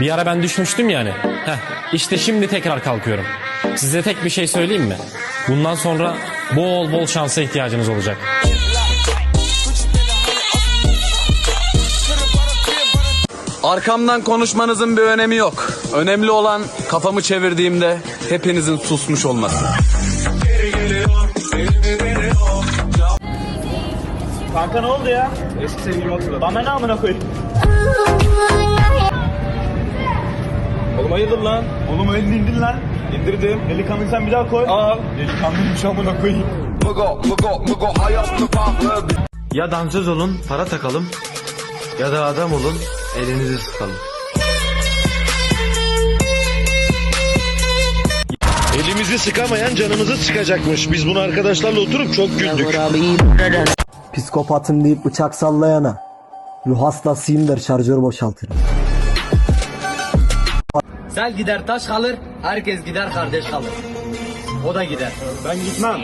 Bir ara ben düşmüştüm yani. Heh, işte şimdi tekrar kalkıyorum. Size tek bir şey söyleyeyim mi? Bundan sonra bol bol şansa ihtiyacınız olacak. Arkamdan konuşmanızın bir önemi yok. Önemli olan kafamı çevirdiğimde hepinizin susmuş olması. Kanka ne oldu ya? Eski sevgilim hatırladım. Bana ne amına koyayım? Oğlum hayırdır lan? Oğlum elini indir lan. İndirdim. Delikanlıysan bir daha koy. Al. Delikanlıymış amına koyayım. Ya dansöz olun, para takalım ya da adam olun, elinizi sıkalım. Elimizi sıkamayan canımızı sıkacakmış. Biz bunu arkadaşlarla oturup çok güldük. Psikopatım deyip bıçak sallayana. Ruh hastasıyım der şarjör boşaltırım. Sel gider taş kalır, herkes gider kardeş kalır. O da gider. Ben gitmem.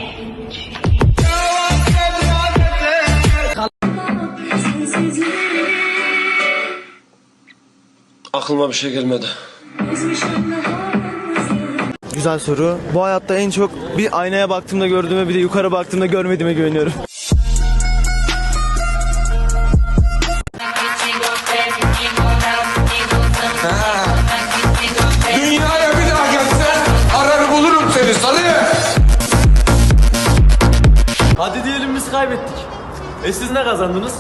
Aklıma bir şey gelmedi. Güzel soru. Bu hayatta en çok bir aynaya baktığımda gördüğüme bir de yukarı baktığımda görmediğime güveniyorum. Hadi diyelim biz kaybettik. E siz ne kazandınız?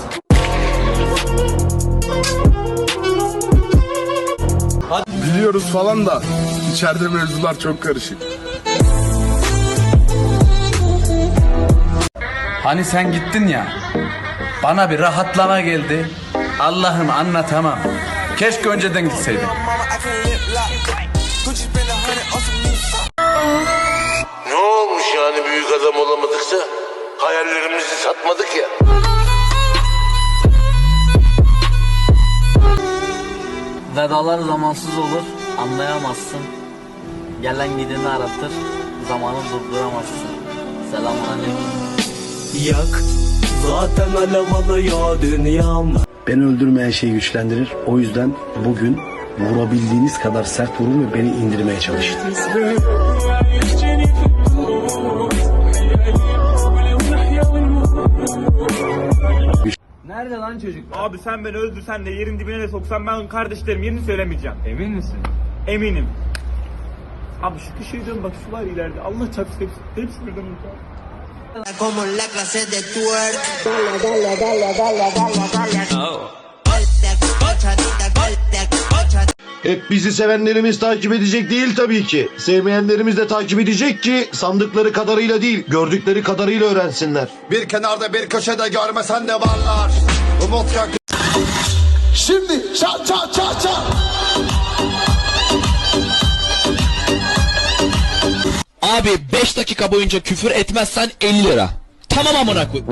Biliyoruz falan da içeride mevzular çok karışık. Hani sen gittin ya. Bana bir rahatlama geldi. Allah'ım anlatamam. Keşke önceden gitseydin. Hayallerimizi satmadık ya. Vedalar zamansız olur, anlayamazsın. Gelen gideni aratır, zamanı durduramazsın. Selamun aleyküm. Yak zaten alev alıyor dünyam. Beni öldürmeyen şey güçlendirir. O yüzden bugün vurabildiğiniz kadar sert vurun ve beni indirmeye çalışın. Lan çocuk? Abi sen beni öldürsen de yerin dibine de soksan ben kardeşlerim yerini söylemeyeceğim. Emin misin? Eminim. Abi şu kişiye dön bak şu var ileride. Allah çarpsın hepsi, hepsi birden burada. Como la clase de twerk. Hep bizi sevenlerimiz takip edecek değil tabii ki. Sevmeyenlerimiz de takip edecek ki sandıkları kadarıyla değil, gördükleri kadarıyla öğrensinler. Bir kenarda bir köşede görmesen de varlar. Şimdi çat çat çat çat. Abi 5 dakika boyunca küfür etmezsen 50 lira. Tamam amına koy.